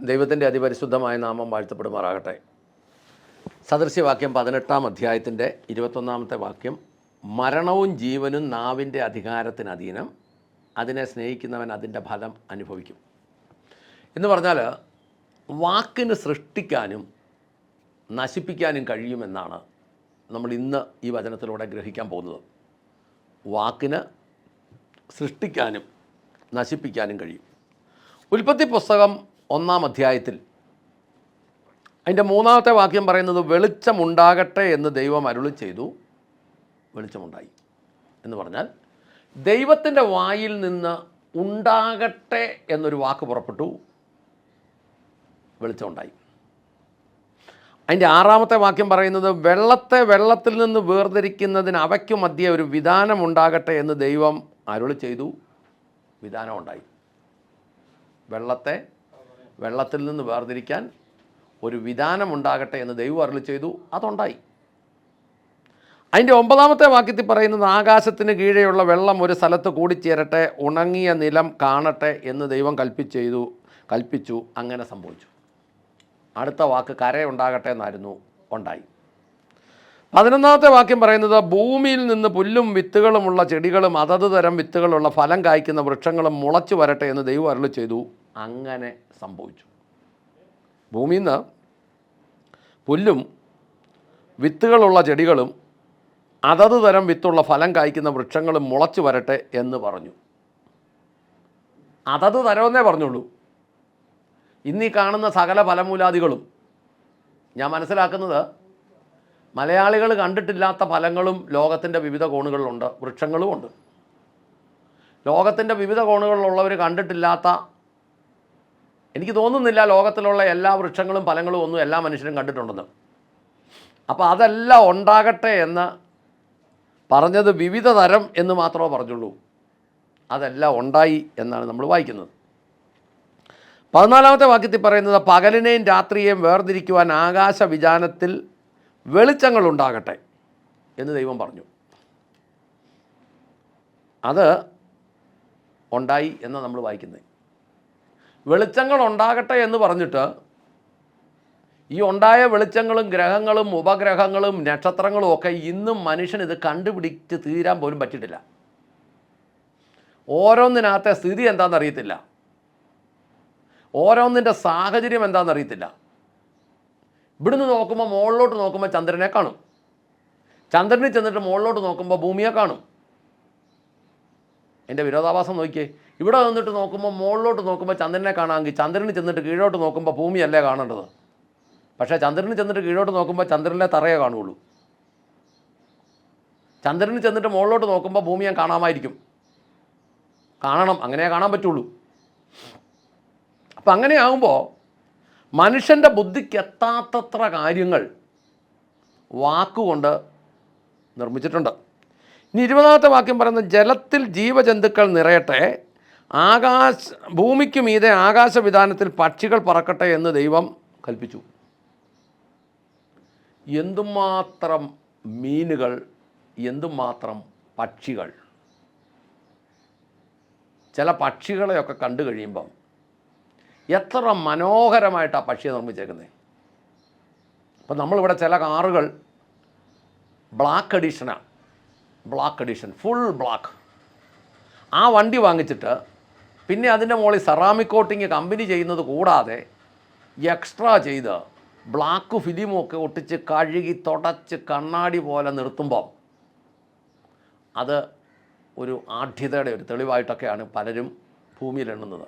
ദൈവത്തിന്റെ അതിപരിശുദ്ധമായ നാമം വാഴ്ത്തപ്പെടുമാറാകട്ടെ. സദൃശ്യവാക്യം പതിനെട്ടാം അധ്യായത്തിന്റെ ഇരുപത്തൊന്നാമത്തെ വാക്യം മരണവും ജീവനും നാവിന്റെ അധികാരത്തിന് അധീനം അതിനെ സ്നേഹിക്കുന്നവൻ അതിന്റെ ഫലം അനുഭവിക്കും. എന്ന് പറഞ്ഞാൽ വാക്കിന് സൃഷ്ടിക്കാനും നശിപ്പിക്കാനും കഴിയുമെന്നാണ് നമ്മൾ ഇന്ന് ഈ വചനത്തിലൂടെ ഗ്രഹിക്കാൻ പോകുന്നത്. വാക്കിന് സൃഷ്ടിക്കാനും നശിപ്പിക്കാനും കഴിയും. ഉൽപ്പത്തി പുസ്തകം ഒന്നാം അധ്യായത്തിൽ. അതിന്റെ മൂന്നാമത്തെ വാക്യം പറയുന്നത് വെളിച്ചമുണ്ടാകട്ടെ എന്ന് ദൈവം അരുളി ചെയ്തു. വെളിച്ചമുണ്ടായി എന്ന് പറഞ്ഞാൽ ദൈവത്തിന്റെ വായിൽ നിന്ന് ഉണ്ടാകട്ടെ എന്നൊരു വാക്ക് പുറപ്പെട്ടു. വെളിച്ചമുണ്ടായി. അതിന്റെ ആറാമത്തെ വാക്യം പറയുന്നത് വെള്ളത്തെ വെള്ളത്തിൽ നിന്ന് വേർതിരിക്കുന്നതിന് അവയ്ക്കു മധ്യേ ഒരു വിധാനം ഉണ്ടാകട്ടെ എന്ന് ദൈവം അരുളി ചെയ്തു. വിധാനമുണ്ടായി വെള്ളത്തെ വെള്ളത്തിൽ നിന്ന് വേർതിരിക്കാൻ ഒരു വിധാനമുണ്ടാകട്ടെ എന്ന് ദൈവം അരുളി ചെയ്തു. അതുണ്ടായി. അതിന്റെ ഒമ്പതാമത്തെ വാക്യത്തിൽ പറയുന്നത് ആകാശത്തിന് കീഴെയുള്ള വെള്ളം ഒരു സ്ഥലത്ത് കൂടിച്ചേരട്ടെ ഉണങ്ങിയ നിലം കാണട്ടെ എന്ന് ദൈവം കൽപ്പിച്ചു കൽപ്പിച്ചു അങ്ങനെ സംഭവിച്ചു. അടുത്ത വാക്ക് കരയുണ്ടാകട്ടെ എന്നായിരുന്നു ഉണ്ടായി. പതിനൊന്നാമത്തെ വാക്യം പറയുന്നത് ഭൂമിയിൽ നിന്ന് പുല്ലും വിത്തുകളുമുള്ള ചെടികളും അതത് തരം വിത്തുകളുള്ള ഫലം കായ്ക്കുന്ന വൃക്ഷങ്ങളും മുളച്ചു വരട്ടെ എന്ന് ദൈവം അരുളി ചെയ്തു. അങ്ങനെ സംഭവിച്ചു. ഭൂമിയിൽ നിന്ന് പുല്ലും വിത്തുകളുള്ള ചെടികളും അതത് തരം വിത്തുള്ള ഫലം കായ്ക്കുന്ന വൃക്ഷങ്ങളും മുളച്ചു വരട്ടെ എന്ന് പറഞ്ഞു. അതത് തരമെന്നേ പറഞ്ഞുള്ളൂ. ഇന്നീ കാണുന്ന സകല ഫലമൂലാദികളും ഞാൻ മനസ്സിലാക്കുന്നത് മലയാളികൾ കണ്ടിട്ടില്ലാത്ത ഫലങ്ങളും ലോകത്തിന്റെ വിവിധ കോണുകളിലുണ്ട് വൃക്ഷങ്ങളും ഉണ്ട് ലോകത്തിന്റെ വിവിധ കോണുകളിലുള്ളവർ കണ്ടിട്ടില്ലാത്ത എനിക്ക് തോന്നുന്നില്ല ലോകത്തിലുള്ള എല്ലാ വൃക്ഷങ്ങളും ഫലങ്ങളും ഒന്നും എല്ലാ മനുഷ്യരും കണ്ടിട്ടുണ്ടെന്ന്. അപ്പോൾ അതെല്ലാം ഉണ്ടാകട്ടെ എന്ന് പറഞ്ഞത് വിവിധ തരം എന്ന് മാത്രമേ പറഞ്ഞുള്ളൂ. അതെല്ലാം ഉണ്ടായി എന്നാണ് നമ്മൾ വായിക്കുന്നത്. പതിനാലാമത്തെ വാക്യത്തിൽ പറയുന്നത് പകലിനെയും രാത്രിയെയും വേർതിരിക്കുവാൻ ആകാശ വിജാനത്തിൽ വെളിച്ചങ്ങൾ ഉണ്ടാകട്ടെ എന്ന് ദൈവം പറഞ്ഞു. അത് ഉണ്ടായി എന്ന് നമ്മൾ വായിക്കുന്നത്. വെളിച്ചങ്ങൾ ഉണ്ടാകട്ടെ എന്ന് പറഞ്ഞിട്ട് ഈ ഉണ്ടായ വെളിച്ചങ്ങളും ഗ്രഹങ്ങളും ഉപഗ്രഹങ്ങളും നക്ഷത്രങ്ങളും ഒക്കെ ഇന്നും മനുഷ്യൻ ഇത് കണ്ടുപിടിച്ച് തീരാൻ പോലും പറ്റിയിട്ടില്ല. ഓരോന്നിനകത്തെ സ്ഥിതി എന്താണെന്ന് അറിയത്തില്ല ഓരോന്നിന്റെ സാഹചര്യം എന്താണെന്ന് അറിയത്തില്ല ഇവിടുന്ന് നോക്കുമ്പോൾ മുകളിലോട്ട് നോക്കുമ്പോൾ ചന്ദ്രനെ കാണും. ചന്ദ്രനിൽ ചെന്നിട്ട് മുകളിലോട്ട് നോക്കുമ്പോൾ ഭൂമിയെ കാണും. എന്റെ വിരോധാഭാസം നോക്കിയേ. ഇവിടെ നിന്നിട്ട് നോക്കുമ്പോൾ മുകളിലോട്ട് നോക്കുമ്പോൾ ചന്ദ്രനെ കാണാമെങ്കിൽ ചന്ദ്രന് ചെന്നിട്ട് കീഴോട്ട് നോക്കുമ്പോൾ ഭൂമിയല്ലേ കാണേണ്ടത്? പക്ഷേ ചന്ദ്രന് ചെന്നിട്ട് കീഴോട്ട് നോക്കുമ്പോൾ ചന്ദ്രനിലെ തറയെ കാണുകയുള്ളൂ ചന്ദ്രന് ചെന്നിട്ട് മുകളിലോട്ട് നോക്കുമ്പോൾ ഭൂമി ഞാൻ കാണാമായിരിക്കും. കാണണം അങ്ങനെ കാണാൻ പറ്റുള്ളൂ. അപ്പം അങ്ങനെയാകുമ്പോൾ മനുഷ്യന്റെ ബുദ്ധിക്ക് എത്താത്തത്ര കാര്യങ്ങൾ വാക്കുകൊണ്ട് നിർമ്മിച്ചിട്ടുണ്ട്. ഇനി ഇരുപതാമത്തെ വാക്യം പറയുന്നത് ജലത്തിൽ ജീവജന്തുക്കൾ നിറയട്ടെ ആകാശ ഭൂമിക്ക് മീതെ ആകാശവിധാനത്തിൽ പക്ഷികൾ പറക്കട്ടെ എന്ന് ദൈവം കൽപ്പിച്ചു. എന്തുമാത്രം മീനുകൾ എന്തുമാത്രം പക്ഷികൾ? ചില പക്ഷികളെയൊക്കെ കണ്ടു കഴിയുമ്പം എത്ര മനോഹരമായിട്ടാണ് പക്ഷിയെ നിർമ്മിച്ചേക്കുന്നത് അപ്പം നമ്മളിവിടെ ചില കാറുകൾ ബ്ലാക്ക് എഡീഷനാണ് ബ്ലാക്ക് എഡീഷൻ ഫുൾ ബ്ലാക്ക്. ആ വണ്ടി വാങ്ങിച്ചിട്ട് പിന്നെ അതിന്റെ മുകളിൽ സെറാമിക് കോട്ടിങ് കമ്പനി ചെയ്യുന്നത് കൂടാതെ എക്സ്ട്രാ ചെയ്ത് ബ്ലാക്ക് ഫിലിമൊക്കെ ഒട്ടിച്ച് കഴുകി തുടച്ച് കണ്ണാടി പോലെ നിർത്തുമ്പം അത് ഒരു ആഢ്യതയുടെ ഒരു തെളിവായിട്ടൊക്കെയാണ് പലരും ഭൂമിയിൽ എണ്ണുന്നത്.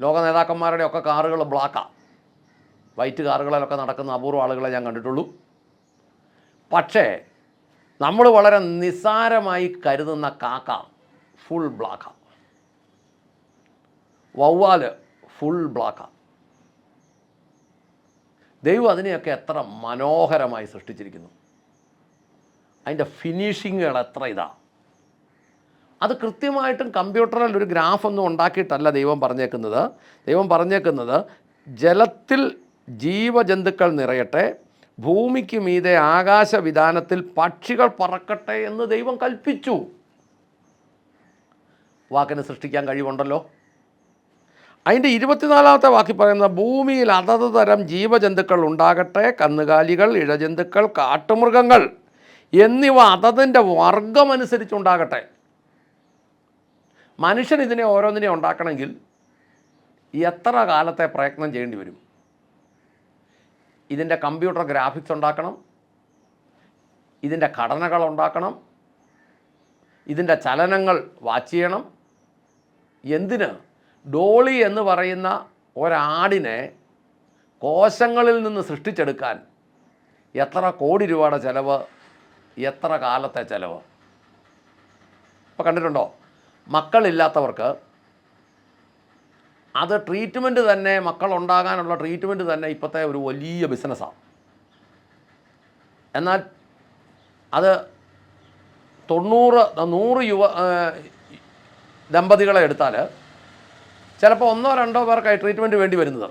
ലോക നേതാക്കന്മാരുടെ ഒക്കെ കാറുകൾ ബ്ലാക്കാണ് വൈറ്റ് കാറുകളിലൊക്കെ നടക്കുന്ന അപൂർവ ആളുകളെ ഞാൻ കണ്ടിട്ടുള്ളൂ. പക്ഷേ നമ്മൾ വളരെ നിസ്സാരമായി കരുതുന്ന കാക്ക ഫുൾ ബ്ലാക്കാണ് വവ്വാൽ ഫുൾ ബ്ലാക്കാണ് ദൈവം അതിനെയൊക്കെ എത്ര മനോഹരമായി സൃഷ്ടിച്ചിരിക്കുന്നു. അതിന്റെ ഫിനിഷിങ്ങുകൾ എത്ര ഇതാ. അത് കൃത്യമായിട്ടും കമ്പ്യൂട്ടറിൽ ഒരു ഗ്രാഫൊന്നും ഉണ്ടാക്കിയിട്ടല്ല ദൈവം പറഞ്ഞേക്കുന്നത്. ദൈവം പറഞ്ഞേക്കുന്നത് ജലത്തിൽ ജീവജന്തുക്കൾ നിറയട്ടെ ഭൂമിക്ക് മീതെ ആകാശവിധാനത്തിൽ പക്ഷികൾ പറക്കട്ടെ എന്ന് ദൈവം കൽപ്പിച്ചു. വാക്കിന് സൃഷ്ടിക്കാൻ കഴിവുണ്ടല്ലോ. അതിന്റെ ഇരുപത്തിനാലാമത്തെ വാക്കി പറയുന്ന ഭൂമിയിൽ അതത് തരം ജീവജന്തുക്കൾ ഉണ്ടാകട്ടെ കന്നുകാലികൾ ഇഴജന്തുക്കൾ കാട്ടുമൃഗങ്ങൾ എന്നിവ അതതിന്റെ വർഗമനുസരിച്ചുണ്ടാകട്ടെ മനുഷ്യൻ ഇതിനെ ഓരോന്നിനെ ഉണ്ടാക്കണമെങ്കിൽ എത്ര കാലത്തെ പ്രയത്നം ചെയ്യേണ്ടി വരും? ഇതിന്റെ കമ്പ്യൂട്ടർ ഗ്രാഫിക്സ് ഉണ്ടാക്കണം ഇതിന്റെ ഘടനകൾ ഉണ്ടാക്കണം ഇതിന്റെ ചലനങ്ങൾ വാച്ച് ചെയ്യണം. എന്തിന്? ഡോളി എന്ന് പറയുന്ന ഒരാടിനെ കോശങ്ങളിൽ നിന്ന് സൃഷ്ടിച്ചെടുക്കാൻ എത്ര കോടി രൂപയുടെ ചിലവ് എത്ര കാലത്തെ ചിലവ്? ഇപ്പോൾ കണ്ടിട്ടുണ്ടോ? മക്കളില്ലാത്തവർക്ക് അത് ട്രീറ്റ്മെന്റ് തന്നെ മക്കളുണ്ടാകാനുള്ള ട്രീറ്റ്മെന്റ് തന്നെ ഇപ്പോഴത്തെ ഒരു വലിയ ബിസിനസ്സാണ് എന്നാൽ അത് തൊണ്ണൂറ് നൂറ് യുവ ദമ്പതികളെ എടുത്താൽ ചിലപ്പോൾ ഒന്നോ രണ്ടോ പേർക്കായി ട്രീറ്റ്മെന്റ് വേണ്ടി വരുന്നത്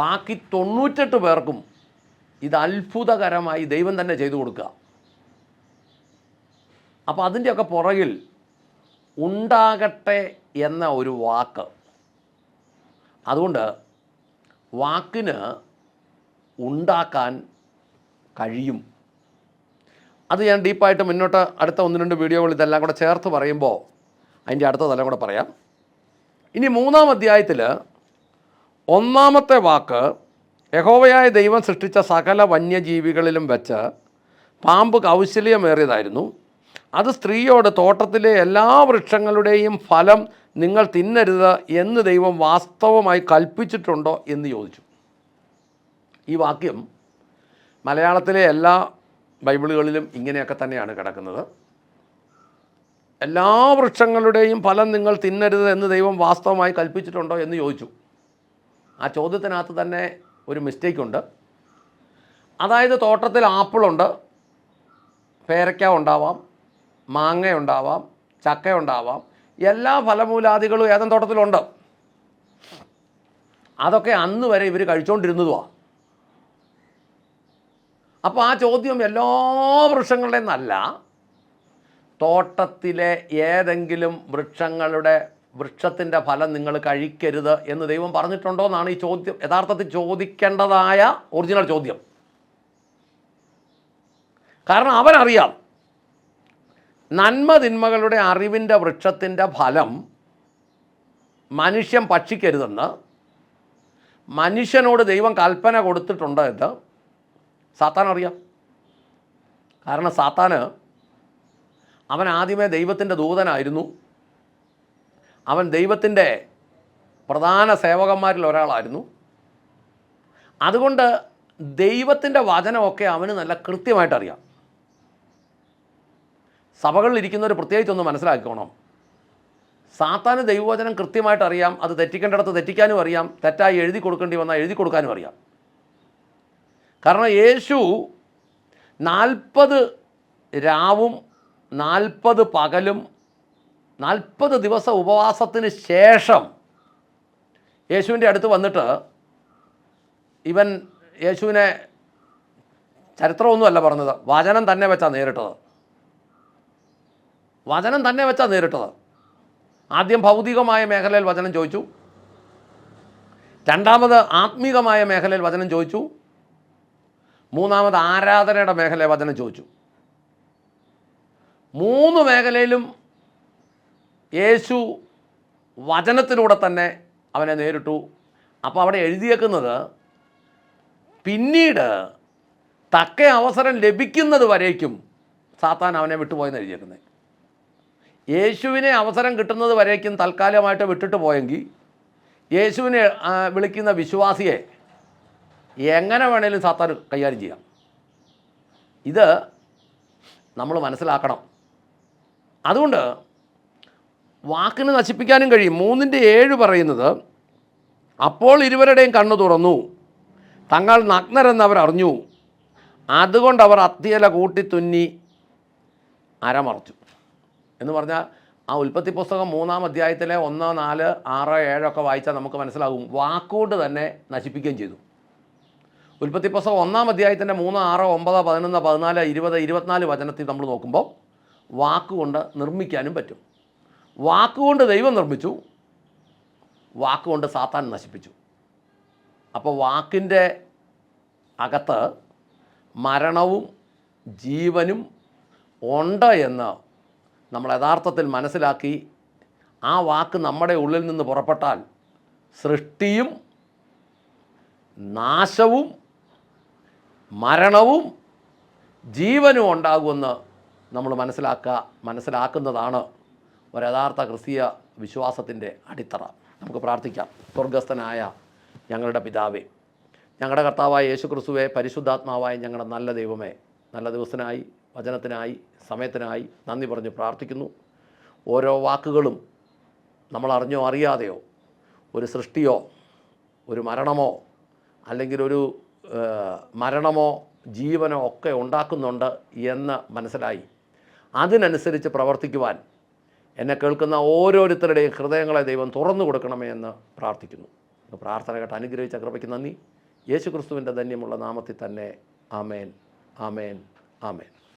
ബാക്കി തൊണ്ണൂറ്റെട്ട് പേർക്കും ഇത് അത്ഭുതകരമായി ദൈവം തന്നെ ചെയ്തു കൊടുക്കുക. അപ്പോൾ അതിന്റെയൊക്കെ പുറകിൽ ഉണ്ടാകട്ടെ എന്ന ഒരു വാക്ക്. അതുകൊണ്ട് വാക്കിന് ഉണ്ടാക്കാൻ കഴിയും. അത് ഞാൻ ഡീപ്പായിട്ട് മുന്നോട്ട് അടുത്ത ഒന്ന് രണ്ട് വീഡിയോകൾ ഇതെല്ലാം കൂടെ ചേർത്ത് പറയുമ്പോൾ അതിന്റെ അടുത്ത തലം കൂടെ പറയാം. ഇനി മൂന്നാം അധ്യായത്തിൽ ഒന്നാമത്തെ വാക്ക് യഹോവയായ ദൈവം സൃഷ്ടിച്ച സകല വന്യജീവികളിലും വെച്ച് പാമ്പ് കൗശല്യമേറിയതായിരുന്നു. അത് സ്ത്രീയോട് തോട്ടത്തിലെ എല്ലാ വൃക്ഷങ്ങളുടെയും ഫലം നിങ്ങൾ തിന്നരുത് എന്ന് ദൈവം വാസ്തവമായി കൽപ്പിച്ചിട്ടുണ്ടോ എന്ന് ചോദിച്ചു. ഈ വാക്യം മലയാളത്തിലെ എല്ലാ ബൈബിളുകളിലും ഇങ്ങനെയൊക്കെ തന്നെയാണ് കിടക്കുന്നത്. എല്ലാ വൃക്ഷങ്ങളുടെയും ഫലം നിങ്ങൾ തിന്നരുത് എന്ന് ദൈവം വാസ്തവമായി കൽപ്പിച്ചിട്ടുണ്ടോ എന്ന് ചോദിച്ചു. ആ ചോദ്യത്തിനകത്ത് തന്നെ ഒരു മിസ്റ്റേക്ക് ഉണ്ട്. അതായത് തോട്ടത്തിൽ ആപ്പിളുണ്ട് പേരയ്ക്ക ഉണ്ടാവാം മാങ്ങ ഉണ്ടാവാം ചക്ക ഉണ്ടാവാം എല്ലാ ഫലമൂലാദികളും ഏതൻ തോട്ടത്തിലുണ്ട്. അതൊക്കെ അന്ന് വരെ ഇവർ കഴിച്ചുകൊണ്ടിരുന്നതുമാണ് അപ്പോൾ ആ ചോദ്യം എല്ലാ വൃക്ഷങ്ങളുടെയും എന്നല്ല തോട്ടത്തിലെ ഏതെങ്കിലും വൃക്ഷങ്ങളുടെ വൃക്ഷത്തിന്റെ ഫലം നിങ്ങൾ കഴിക്കരുത് എന്ന് ദൈവം പറഞ്ഞിട്ടുണ്ടോ എന്നാണ് ഈ ചോദ്യം. യഥാർത്ഥത്തിൽ ചോദിക്കേണ്ടതായ ഒറിജിനൽ ചോദ്യം. കാരണം അവനറിയാം നന്മ തിന്മകളുടെ അറിവിന്റെ വൃക്ഷത്തിന്റെ ഫലം മനുഷ്യൻ ഭക്ഷിക്കരുതെന്ന് മനുഷ്യനോട് ദൈവം കൽപ്പന കൊടുത്തിട്ടുണ്ട് എന്ന് സാത്താൻ അറിയാം. കാരണം സാത്താന് അവൻ ആദ്യമേ ദൈവത്തിന്റെ ദൂതനായിരുന്നു. അവൻ ദൈവത്തിന്റെ പ്രധാന സേവകന്മാരിൽ ഒരാളായിരുന്നു. അതുകൊണ്ട് ദൈവത്തിന്റെ വചനമൊക്കെ അവന് നല്ല കൃത്യമായിട്ട് അറിയാം സഭകളിൽ ഇരിക്കുന്നവർ പ്രത്യേകിച്ചൊന്ന് മനസ്സിലാക്കിക്കോണം. സാത്താന് ദൈവവചനം കൃത്യമായിട്ട് അറിയാം അത് തെറ്റിക്കേണ്ടിടത്ത് തെറ്റിക്കാനും അറിയാം തെറ്റായി എഴുതി കൊടുക്കേണ്ടി വന്നാൽ എഴുതി കൊടുക്കാനും അറിയാം. കാരണം യേശു നാൽപ്പത് രാവും നാൽപ്പത് പകലും നാൽപ്പത് ദിവസം ഉപവാസത്തിന് ശേഷം യേശുവിന്റെ അടുത്ത് വന്നിട്ട് ഇവൻ യേശുവിനെ ചരിത്രമൊന്നുമല്ല പറഞ്ഞത് വചനം തന്നെ വെച്ചാൽ നേരിട്ടത്. വചനം തന്നെ വെച്ചാൽ നേരിട്ടത്. ആദ്യം ഭൗതികമായ മേഖലയിൽ വചനം ചോദിച്ചു. രണ്ടാമത് ആത്മീകമായ മേഖലയിൽ വചനം ചോദിച്ചു. മൂന്നാമത് ആരാധനയുടെ മേഖലയിൽ വചനം ചോദിച്ചു. മൂന്ന് മേഖലയിലും യേശു വചനത്തിലൂടെ തന്നെ അവനെ നേരിട്ടു. അപ്പോൾ അവിടെ എഴുതിയേക്കുന്നത് പിന്നീട് തക്ക അവസരം ലഭിക്കുന്നത് വരേക്കും സാത്താൻ അവനെ വിട്ടുപോയെന്ന് എഴുതിയേക്കുന്നത്. യേശുവിനെ അവസരം കിട്ടുന്നത് വരേക്കും തൽക്കാലമായിട്ട് വിട്ടിട്ട് പോയെങ്കിൽ യേശുവിനെ വിളിക്കുന്ന വിശ്വാസിയെ എങ്ങനെ വേണേലും സാത്താൻ കൈകാര്യം ചെയ്യാം. ഇത് നമ്മൾ മനസ്സിലാക്കണം. അതുകൊണ്ട് വാക്കിന് നശിപ്പിക്കാനും കഴിയും. മൂന്നിന്റെ ഏഴ് പറയുന്നത് അപ്പോൾ ഇരുവരുടെയും കണ്ണു തുറന്നു. തങ്ങൾ നഗ്നരെന്ന് അവർ അറിഞ്ഞു. അതുകൊണ്ട് അവർ അത്തിയല കൂട്ടി തുന്നി അരമറച്ചു. എന്ന് പറഞ്ഞാൽ ആ ഉൽപ്പത്തി പുസ്തകം മൂന്നാം അധ്യായത്തിലെ ഒന്ന് നാല് ആറ് ഏഴൊക്കെ വായിച്ചാൽ നമുക്ക് മനസ്സിലാകും. വാക്കുകൊണ്ട് തന്നെ നശിപ്പിക്കുകയും ചെയ്തു. ഉൽപ്പത്തി പുസ്തകം ഒന്നാം അധ്യായത്തിന്റെ മൂന്ന് ആറ് ഒമ്പത് പതിനൊന്ന് പതിനാല് ഇരുപത് ഇരുപത്തിനാല് വചനത്തിൽ നമ്മൾ നോക്കുമ്പോൾ വാക്കുകൊണ്ട് നിർമ്മിക്കാനും പറ്റും. വാക്കുകൊണ്ട് ദൈവം നിർമ്മിച്ചു വാക്കുകൊണ്ട് സാത്താൻ നശിപ്പിച്ചു. അപ്പോൾ വാക്കിന്റെ അകത്ത് മരണവും ജീവനും ഉണ്ട് എന്ന് നമ്മൾ യഥാർത്ഥത്തിൽ മനസ്സിലാക്കി ആ വാക്ക് നമ്മുടെ ഉള്ളിൽ നിന്ന് പുറപ്പെട്ടാൽ സൃഷ്ടിയും നാശവും മരണവും ജീവനും ഉണ്ടാകുമെന്ന് നമ്മൾ മനസ്സിലാക്കുക മനസ്സിലാക്കുന്നതാണ് ഒരു യഥാർത്ഥ ക്രിസ്തീയ വിശ്വാസത്തിന്റെ അടിത്തറ. നമുക്ക് പ്രാർത്ഥിക്കാം. സ്വർഗസ്ഥനായ ഞങ്ങളുടെ പിതാവേ ഞങ്ങളുടെ കർത്താവായ യേശു ക്രിസ്തുവെ പരിശുദ്ധാത്മാവായ ഞങ്ങളുടെ നല്ല ദൈവമേ നല്ല ദിവസത്തിനായി വചനത്തിനായി സമയത്തിനായി നന്ദി പറഞ്ഞ് പ്രാർത്ഥിക്കുന്നു. ഓരോ വാക്കുകളും നമ്മൾ അറിഞ്ഞോ അറിയാതെയോ ഒരു സൃഷ്ടിയോ ഒരു മരണമോ അല്ലെങ്കിൽ ഒരു മരണമോ ജീവനോ ഒക്കെ ഉണ്ടാക്കുന്നുണ്ട് എന്ന് മനസ്സിലായി. അതിനനുസരിച്ച് പ്രവർത്തിക്കുവാൻ. എന്നെ കേൾക്കുന്ന ഓരോരുത്തരുടെയും ഹൃദയങ്ങളെ ദൈവം തുറന്നു കൊടുക്കണമേ എന്ന് പ്രാർത്ഥിക്കുന്നു. പ്രാർത്ഥന കേട്ട് അനുഗ്രഹിച്ച കൃപയ്ക്ക് നന്ദി. യേശുക്രിസ്തുവിന്റെ ധന്യമുള്ള നാമത്തിൽ തന്നെ ആമേൻ. ആമേൻ. ആമേൻ.